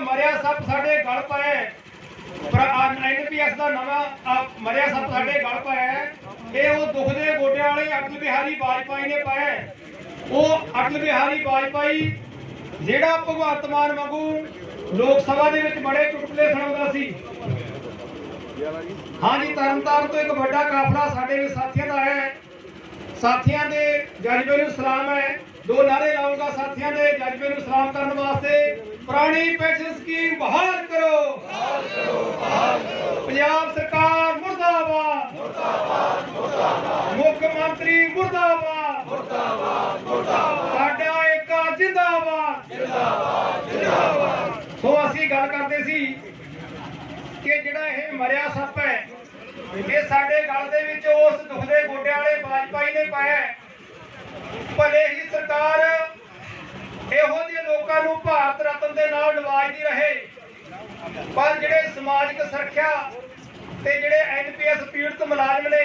ਮਰਿਆ ਸੱਪ ਸਾਡੇ ਗਲ ਪਾਇਆ ਪਰ ਐਨਪੀਐਸ ਦਾ ਨਵਾਂ ਮਰਿਆ ਸੱਪ ਸਾਡੇ ਗਲ ਪਾਇਆ ਇਹ ਉਹ ਦੁਖਦੇ ਗੋਡਿਆਂ ਵਾਲੇ ਅਟਲ ਬਿਹਾਰੀ ਵਾਜਪਾਈ ਨੇ ਪਾਇਆ ਉਹ ਅਟਲ ਬਿਹਾਰੀ ਵਾਜਪਾਈ, ਜਿਹੜਾ ਭਗਵੰਤ ਮਾਨ ਵਾਂਗੂ ਲੋਕ ਸਭਾ ਦੇ ਵਿੱਚ ਬੜੇ ਚੁਟਕਲੇ ਸੁਣਾਉਂਦਾ ਸੀ। ਹਾਂਜੀ, ਤਰਨਤਾਰਨ ਤੋਂ ਇੱਕ ਵੱਡਾ ਕਾਫਲਾ ਸਾਡੇ ਵੀ ਸਾਥੀਆਂ ਦਾ ਆਇਆ ਹੈ। ਸਾਥੀਆਂ ਦੇ ਜਜ਼ਬੇ ਨੂੰ ਸਲਾਮ ਹੈ। ਦੋ ਨਾਰੇ ਲਾਉਂਗਾ ਸਾਥੀਆਂ ਦੇ ਜਜ਼ਬੇ ਨੂੰ ਸਲਾਮ ਕਰਨ ਵਾਸਤੇ। ਪੁਰਾਣੀ ਪੈਨਸ਼ਨ ਸਕੀਮ ਬਹਾਲ ਕਰੋ। ਬਹਾਲ ਕਰੋ ਬਹਾਲ ਕਰੋ ਪੰਜਾਬ ਸਰਕਾਰ ਮੁਰਦਾਬਾਦ। ਮੁਰਦਾਬਾਦ ਮੁਰਦਾਬਾਦ ਮੁੱਖ ਮੰਤਰੀ ਮੁਰਦਾਬਾਦ। ਮੁਰਦਾਬਾਦ ਮੁਰਦਾਬਾਦ ਸਾਡਾ ਏਕਾ ਜਿੰਦਾਬਾਦ। ਜਿੰਦਾਬਾਦ ਜਿੰਦਾਬਾਦ ਸੋ ਅਸੀਂ ਗੱਲ ਕਰਦੇ ਸੀ ਕਿ ਜਿਹੜਾ ਇਹ ਮਰਿਆ ਸੱਪ ਹੈ, ਇਹ ਸਾਡੇ ਗੱਲ ਦੇ ਵਿੱਚ ਉਸ ਦੁਖਦੇ ਗੋਡਿਆਂ ਵਾਲੇ ਵਾਜਪਾਈ ਨੇ ਪਾਇਆ ਭਲੇ ਹੀ ਸਰਕਾਰ ਇਹੋ ਲੋਕਾਂ ਨੂੰ ਭਾਰਤ ਰਤਨ ਦੇ ਨਾਲ ਨਵਾਜਦੀ ਰਹੇ। ਪਰ ਜਿਹੜੇ ਸਮਾਜਿਕ ਸੁਰੱਖਿਆ ਤੇ ਜਿਹੜੇ ਐਨਪੀਐਸ ਪੀੜਤ ਮੁਲਾਜ਼ਮ ਨੇ,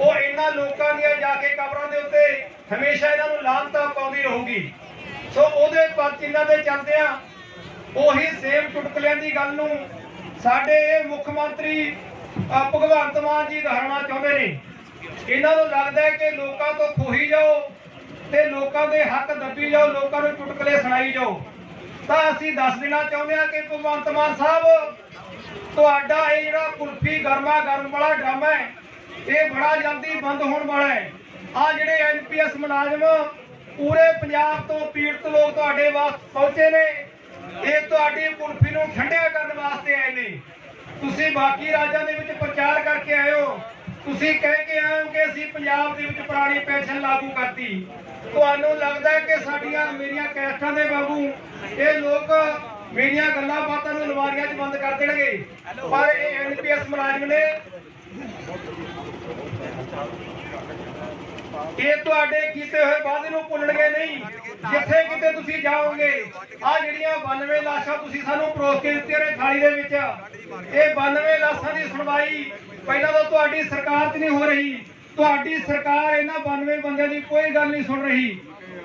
ਉਹ ਇਹਨਾਂ ਲੋਕਾਂ ਦੀਆਂ ਜਾ ਕੇ ਕਬਰਾਂ ਦੇ ਉੱਤੇ ਹਮੇਸ਼ਾ ਇਹਨਾਂ ਨੂੰ ਲਾਂਤਾ ਪਾਉਂਦੀ ਰਹੂਗੀ। ਸੋ ਉਹਦੇ ਪੱਤ ਇਹਨਾਂ ਦੇ ਚੱਲਦਿਆਂ ਉਹੀ ਸੇਮ ਚੁਟਕਲਿਆਂ ਦੀ ਗੱਲ ਨੂੰ ਸਾਡੇ ਇਹ ਮੁੱਖ ਮੰਤਰੀ ਭਗਵੰਤ ਮਾਨ ਜੀ ਦੁਹਰਾਉਣਾ ਚਾਹੁੰਦੇ ਨੇ। ਇਹਨਾਂ ਨੂੰ ਲੱਗਦਾ ਹੈ ਕਿ ਲੋਕਾਂ ਤੋਂ ਖੋਹੀ ਜਾਓ ਤੇ ਲੋਕਾਂ ਦੇ ਹੱਕ ਦੱਬੀ ਜਾਓ, ਲੋਕਾਂ ਨੂੰ ਚੁਟਕਲੇ ਸੁਣਾਈ ਜਾਓ। ਤਾਂ ਅਸੀਂ ਦੱਸ ਦੇਣਾ ਚਾਹੁੰਦੇ ਹਾਂ ਕਿ ਭਗਵੰਤ ਮਾਨ ਸਾਹਿਬ, ਤੁਹਾਡਾ ਇਹ ਜਿਹੜਾ ਕੁਲਫੀ ਗਰਮਾ ਗਰਮ ਵਾਲਾ ਡਰਾਮਾ ਹੈ, ਇਹ ਬੜਾ ਜਲਦੀ ਬੰਦ ਹੋਣ ਵਾਲਾ ਹੈ। ਆ ਜਿਹੜੇ ਐਨਪੀਐਸ ਮੁਲਾਜ਼ਮ ਪੂਰੇ ਪੰਜਾਬ ਤੋਂ ਪੀੜਤ ਲੋਕ ਤੁਹਾਡੇ ਵਾਸਤੇ ਪਹੁੰਚੇ ਨੇ, ਇਹ ਤੁਹਾਡੀ ਕੁਲਫੀ ਨੂੰ ਠੰਡਿਆ ਕਰਨ ਵਾਸਤੇ ਆਏ ਨੇ। ਤੁਸੀਂ ਬਾਕੀ ਰਾਜਾਂ ਦੇ ਵਿੱਚ ਪ੍ਰਚਾਰ ਕਰਕੇ ਆਏ ਹੋ। ਤੁਸੀਂ ਕਹਿ ਕੇ ਆਏ ਹੋ ਕਿ ਅਸੀਂ ਪੰਜਾਬ ਦੇ ਵਿੱਚ ਪੁਰਾਣੀ ਪੈਨਸ਼ਨ ਲਾਗੂ ਕਰਤੀ। ਤੁਹਾਨੂੰ ਲੱਗਦਾ ਕਿ ਸਾਡੀਆਂ ਮੇਰੀਆਂ ਕੈਸਟਾਂ ਦੇ ਵਾਂਗੂ ਇਹ ਲੋਕ ਮੇਰੀਆਂ ਗੱਲਾਂ ਬਾਤਾਂ ਨੂੰ ਲਵਾਰੀਆਂ 'ਚ ਬੰਦ ਕਰ ਦੇਣਗੇ? ਪਰ ਇਹ ਐਨਪੀਐਸ ਮੁਲਾਜ਼ਮ ਨੇ ਇਹ ਤੁਹਾਡੇ ਕੀਤੇ ਹੋਏ ਵਾਅਦੇ ਨੂੰ ਭੁੱਲਣਗੇ ਨਹੀਂ। ਜਿੱਥੇ ਕਿਤੇ ਤੁਸੀਂ ਜਾਓਗੇ ਆ ਜਿਹੜੀਆਂ 92 ਲਾਸ਼ਾਂ ਤੁਸੀਂ ਸਾਨੂੰ ਪਰੋਸ ਕੇ ਦਿੱਤੀਆਂ ਨੇ ਥਾਲੀ ਦੇ ਵਿੱਚ, ਇਹ 92 ਲਾਸ਼ਾਂ ਦੀ ਸੁਣਵਾਈ ਪਹਿਲਾਂ ਤਾਂ ਤੁਹਾਡੀ ਸਰਕਾਰ 'ਚ ਨਹੀਂ ਹੋ ਰਹੀ। ਤੁਹਾਡੀ ਸਰਕਾਰ ਇਹਨਾਂ 92 ਬੰਦਿਆਂ ਦੀ ਕੋਈ ਗੱਲ ਨਹੀਂ ਸੁਣ ਰਹੀ।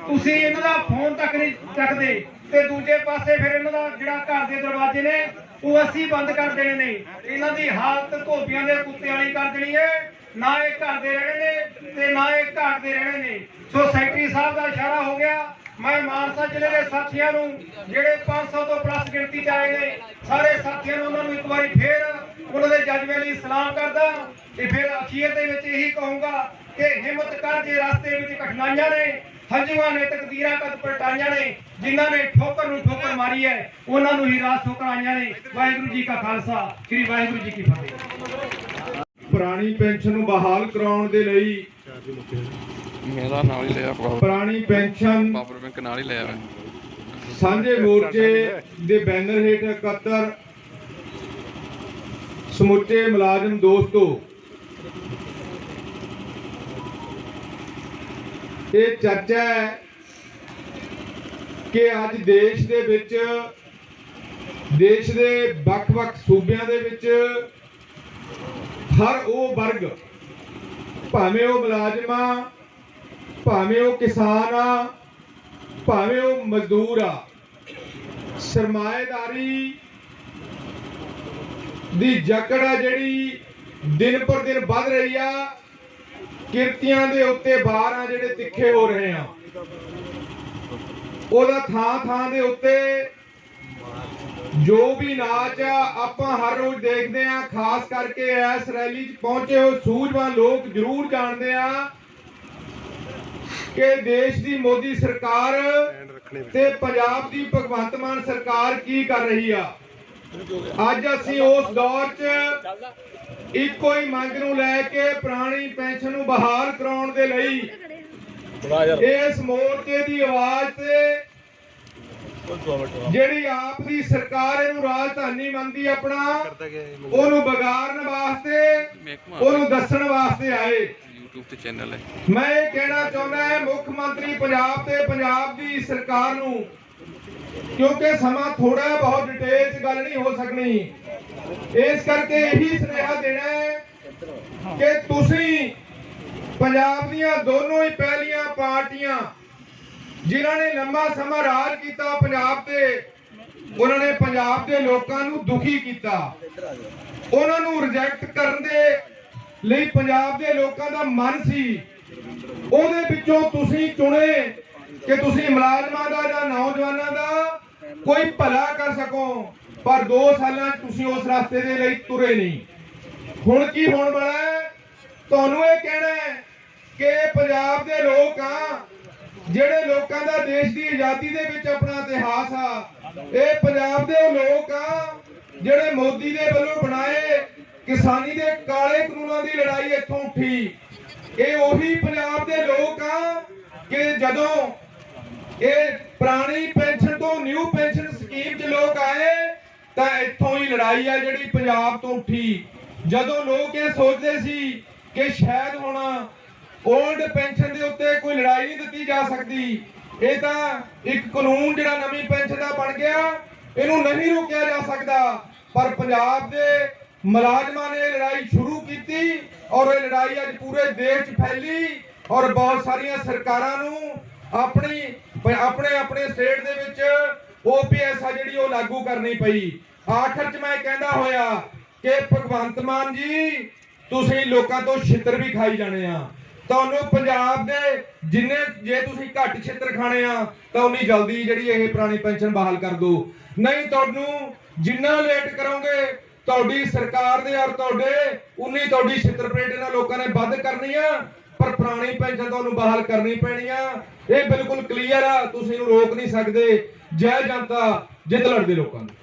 ਤੁਸੀਂ ਇਹਨਾਂ ਦਾ ਫੋਨ ਤੱਕ ਨਹੀਂ ਚੱਕਦੇ। ਤੇ ਦੂਜੇ ਪਾਸੇ ਫਿਰ ਇਹਨਾਂ ਦਾ ਜਿਹੜਾ ਘਰ ਦੇ ਦਰਵਾਜ਼ੇ ਨੇ, ਉਹ ਅਸੀਂ ਬੰਦ ਕਰ ਦੇਣੇ ਨੇ। ਇਹਨਾਂ ਦੀ ਹਾਲਤ ਧੋਬੀਆਂ ਦੇ ਕੁੱਤੇ ਵਾਲੀ ਕਰ ਦੇਣੀ ਹੈ। ਨਾ ਇਹ ਘਰ ਦੇ ਰਹਿਣੇ ਨੇ ਤੇ ਨਾ ਇਹ ਘਰ ਦੇ ਰਹਿਣੇ ਨੇ। ਸੋ ਸੈਕਟਰੀ ਸਾਹਿਬ ਦਾ ਇਸ਼ਾਰਾ ਹੋ ਗਿਆ। ਮੈਂ ਮਾਨਸਾ ਜ਼ਿਲ੍ਹੇ ਦੇ ਸਾਥੀਆਂ ਨੂੰ, ਜਿਹੜੇ 500 ਤੋਂ ਪਲੱਸ ਗਿਣਤੀ ਚ ਆਏ ਨੇ, ਸਾਰੇ ਸਾਥੀਆਂ ਨੂੰ ਉਹਨਾਂ ਨੂੰ ਇੱਕ ਵਾਰੀ ਫੇਰ ਉਹਨਾਂ ਦੇ ਜਜ਼ਬੇ ਲਈ ਸਲਾਮ ਕਰਦਾ ਤੇ ਫਿਰ ਅਖੀਰ ਦੇ ਵਿੱਚ ਇਹੀ ਕਹੂੰਗਾ ਕਿ ਹਿੰਮਤ ਕਰ ਜੇ ਰਸਤੇ ਵਿੱਚ ਕਠਿਨਾਈਆਂ ਨੇ ਹੰਝੂਆਂ ਨੇ ਤਕਦੀਰਾਂ ਕਦ ਪਲਟਾਈਆਂ ਨੇ ਜਿਨ੍ਹਾਂ ਨੇ ਠੋਕਰ ਨੂੰ ਠੋਕਰ ਮਾਰੀ ਹੈ ਉਹਨਾਂ ਨੂੰ ਹੀ ਰਾਸ ਠੋਕਰ ਆਈਆਂ ਨੇ। ਵਾਹਿਗੁਰੂ ਜੀ ਕਾ ਖਾਲਸਾ ਸ੍ਰੀ ਵਾਹਿਗੁਰੂ ਜੀ ਕੀ ਫਤਿਹ। ਪੁਰਾਣੀ ਪੈਨਸ਼ਨ ਨੂੰ ਬਹਾਲ ਕਰਾਉਣ ਦੇ ਲਈ ਮੇਰਾ ਨਾਲ ਹੀ ਲਿਆ ਪਾਵਰ ਪੁਰਾਣੀ ਪੈਨਸ਼ਨ ਪਾਵਰ ਬੈਂਕ ਨਾਲ ਹੀ ਲਿਆ ਸਾਂਝੇ ਮੋਰਚੇ ਦੇ ਬੈਨਰ ਹੇਠ ਇਕੱਤਰ ਸਮੁੱਚੇ ਮੁਲਾਜ਼ਮ ਦੋਸਤੋ, ਇਹ ਚਰਚਾ ਹੈ ਕਿ ਅੱਜ ਦੇਸ਼ ਦੇ ਵਿੱਚ, ਦੇਸ਼ ਦੇ ਵੱਖ-ਵੱਖ ਸੂਬਿਆਂ ਦੇ ਵਿੱਚ ਹਰ ਉਹ ਵਰਗ, ਭਾਵੇਂ ਉਹ ਮੁਲਾਜ਼ਮ ਆ ਭਾਵੇਂ ਉਹ ਕਿਸਾਨ ਆ, ਭਾਵੇਂ ਉਹ ਮਜ਼ਦੂਰ ਆ, ਸਰਮਾਏਦਾਰੀ ਦੀ ਜਕੜ ਆ ਜਿਹੜੀ ਦਿਨ ਪਰ ਦਿਨ ਵੱਧ ਰਹੀ ਆ। ਕਿਰਤੀਆਂ ਦੇ ਉੱਤੇ ਬਾਹਰ ਆ ਜਿਹੜੇ ਤਿੱਖੇ ਹੋ ਰਹੇ ਆ। ਉਹਦਾ ਥਾਂ ਥਾਂ ਦੇ ਉੱਤੇ ਜੋ ਵੀ ਨਾਚ ਆ ਆਪਾਂ ਹਰ ਰੋਜ਼ ਦੇਖਦੇ ਆ। ਖਾਸ ਕਰਕੇ ਇਸ ਰੈਲੀ 'ਚ ਪਹੁੰਚੇ ਹੋਏ ਸੂਝਵਾਨ ਲੋਕ ਜ਼ਰੂਰ ਜਾਣਦੇ ਆ ਕਿ ਦੇਸ਼ ਦੀ ਮੋਦੀ ਸਰਕਾਰ ਤੇ ਪੰਜਾਬ ਦੀ ਭਗਵੰਤ ਮਾਨ ਸਰਕਾਰ ਕੀ ਕਰ ਰਹੀ ਆ। ਅੱਜ ਅਸੀਂ ਉਸ ਦੌਰ 'ਚ ਇੱਕੋ ਹੀ ਮੰਗ ਨੂੰ ਲੈ ਕੇ ਪੁਰਾਣੀ ਪੈਨਸ਼ਨ ਨੂੰ ਬਹਾਲ ਕਰਾਉਣ ਦੇ ਲਈ ਇਸ ਮੋਰਚੇ ਦੀ ਆਵਾਜ਼ ਤੇ ਜਿਹੜੀ ਆਪ ਦੀ ਸਰਕਾਰ ਇਹਨੂੰ ਰਾਜਧਾਨੀ ਮੰਨਦੀ ਆਪਣਾ, ਉਹਨੂੰ ਵਿਗਾੜਨ ਵਾਸਤੇ, ਉਹਨੂੰ ਦੱਸਣ ਵਾਸਤੇ ਆਏ। YouTube ਤੇ ਚੈਨਲ ਹੈ ਮੈਂ ਇਹ ਕਹਿਣਾ ਚਾਹੁੰਦਾ ਹਾਂ, ਮੁੱਖ ਮੰਤਰੀ ਪੰਜਾਬ ਤੇ ਪੰਜਾਬ ਦੀ ਸਰਕਾਰ ਨੂੰ ਕਿਉਂਕਿ ਸਮਾਂ ਥੋੜਾ ਬਹੁਤ ਡਿਟੇਲ 'ਚ ਗੱਲ ਨਹੀਂ ਹੋ ਸਕਣੀ। ਇਸ ਕਰਕੇ ਇਹੀ ਸੁਨੇਹਾ ਦੇਣਾ ਹੈ ਕਿ ਤੁਸੀਂ ਪੰਜਾਬ ਦੀਆਂ ਦੋਨੋਂ ਹੀ ਪਹਿਲੀਆਂ ਪਾਰਟੀਆਂ ਜਿਨ੍ਹਾਂ ਨੇ ਲੰਮਾ ਸਮਾਂ ਰਾਜ ਕੀਤਾ ਪੰਜਾਬ ਤੇ, ਉਹਨਾਂ ਨੇ ਪੰਜਾਬ ਦੇ ਲੋਕਾਂ ਨੂੰ ਦੁਖੀ ਕੀਤਾ। ਉਹਨਾਂ ਨੂੰ ਰਿਜੈਕਟ ਕਰਨ ਦੇ ਲਈ ਪੰਜਾਬ ਦੇ ਲੋਕਾਂ ਦਾ ਮਨ ਸੀ। ਉਹਦੇ ਵਿੱਚੋਂ ਤੁਸੀਂ ਚੁਣੇ ਕਿ ਤੁਸੀਂ ਮੁਲਾਜ਼ਮਾਂ ਦਾ ਜਾਂ ਨੌਜਵਾਨਾਂ ਦਾ ਕੋਈ ਭਲਾ ਕਰ ਸਕੋ, ਪਰ 2 ਸਾਲਾਂ ਤੁਸੀਂ ਉਸ ਰਸਤੇ ਦੇ ਲਈ ਤੁਰੇ ਨਹੀਂ। ਹੁਣ ਕੀ ਹੋਣ ਵਾਲਾ ਹੈ? ਤੁਹਾਨੂੰ ਇਹ ਕਹਿਣਾ ਹੈ ਕਿ ਪੰਜਾਬ ਦੇ ਲੋਕ ਆ, ਜਿਹੜੇ ਲੋਕਾਂ ਦਾ ਦੇਸ਼ ਦੀ ਆਜ਼ਾਦੀ ਦੇ ਵਿੱਚ ਆਪਣਾ ਇਤਿਹਾਸ ਆ, ਇਹ ਪੰਜਾਬ ਦੇ ਲੋਕ ਆ, ਜਿਹੜੇ ਮੋਦੀ ਦੇ ਵੱਲੋਂ ਬਣਾਏ ਕਿਸਾਨੀ ਦੇ ਕਾਲੇ ਕਾਨੂੰਨਾਂ ਦੀ ਲੜਾਈ ਇੱਥੋਂ ਉੱਠੀ। ਇਹ ਉਹੀ ਪੰਜਾਬ ਦੇ ਲੋਕ ਆ ਕਿ ਜਦੋਂ ਇਹ ਪੁਰਾਣੀ ਪੈਨਸ਼ਨ ਤੋਂ ਨਿਊ ਪੈਨਸ਼ਨ ਸਕੀਮ 'ਚ ਲੋਕ ਆਏ, ਤਾਂ ਇੱਥੋਂ ਹੀ ਲੜਾਈ ਆ ਜਿਹੜੀ ਪੰਜਾਬ ਤੋਂ ਉੱਠੀ। ਜਦੋਂ ਲੋਕ ਇਹ ਸੋਚਦੇ ਸੀ ਕਿ ਸ਼ਾਇਦ ਹੁਣ 올ਡ ਪੈਨਸ਼ਨ ਦੇ ਉੱਤੇ ਕੋਈ ਲੜਾਈ ਨਹੀਂ ਦਿੱਤੀ ਜਾ ਸਕਦੀ, ਇਹ ਤਾਂ ਇੱਕ ਕਾਨੂੰਨ ਜਿਹੜਾ ਨਵੀਂ ਪੈਨਸ਼ਨ ਦਾ ਬਣ ਗਿਆ, ਇਹਨੂੰ ਨਹੀਂ ਰੋਕਿਆ ਜਾ ਸਕਦਾ। ਪਰ ਪੰਜਾਬ ਦੇ ਮੁਲਾਜ਼ਮਾਂ ਨੇ ਇਹ ਲੜਾਈ ਸ਼ੁਰੂ ਕੀਤੀ ਔਰ ਇਹ ਲੜਾਈ ਅੱਜ ਪੂਰੇ ਦੇਸ਼ 'ਚ ਫੈਲੀ ਔਰ ਬਹੁਤ ਸਾਰੀਆਂ ਸਰਕਾਰਾਂ ਨੂੰ ਆਪਣੀ ਪਰ ਆਪਣੇ ਆਪਣੇ ਸਟੇਟ ਦੇ ਵਿੱਚ ਓਪੀਐਸ ਆ ਜਿਹੜੀ ਉਹ ਲਾਗੂ ਕਰਨੀ ਪਈ। ਆਖਰ 'ਚ ਮੈਂ ਕਹਿੰਦਾ ਹੋਇਆ ਕਿ ਭਗਵੰਤ ਮਾਨ ਜੀ, ਤੁਸੀਂ ਲੋਕਾਂ ਤੋਂ ਛਿੱਤਰ ਵੀ ਖਾਈ ਜਾਣੇ ਆ। ਤੁਹਾਨੂੰ ਪੰਜਾਬ ਦੇ ਜਿੰਨੇ, ਜੇ ਤੁਸੀਂ ਘੱਟ ਛਿੱਤਰ ਖਾਣੇ ਆ, ਤਾਂ ਉਨੀ ਜਲਦੀ ਜਿਹੜੀ ਇਹ ਪੁਰਾਣੀ ਪੈਨਸ਼ਨ ਬਹਾਲ ਕਰ ਦਿਓ। ਨਹੀਂ, ਤੁਹਾਨੂੰ ਜਿੰਨਾ ਲੇਟ ਕਰੋਗੇ ਤੁਹਾਡੀ ਸਰਕਾਰ ਦੇ ਔਰ ਤੁਹਾਡੇ ਉਨੀ ਤੁਹਾਡੀ ਛਿੱਤਰ ਇਹਨਾਂ ਲੋਕਾਂ ਨੇ ਵੱਧ ਕਰਨੀ ਆ ਪਰ ਪੁਰਾਣੀ ਪੈਨਸ਼ਨ ਤੁਹਾਨੂੰ ਬਹਾਲ ਕਰਨੀ ਪੈਣੀ ਆ। ਇਹ ਬਿਲਕੁਲ ਕਲੀਅਰ ਆ, ਤੁਸੀਂ ਇਹਨੂੰ ਰੋਕ ਨਹੀਂ ਸਕਦੇ। ਜੈ ਜਨਤਾ, ਜਿੱਤ ਲੜਦੇ ਲੋਕਾਂ ਨੂੰ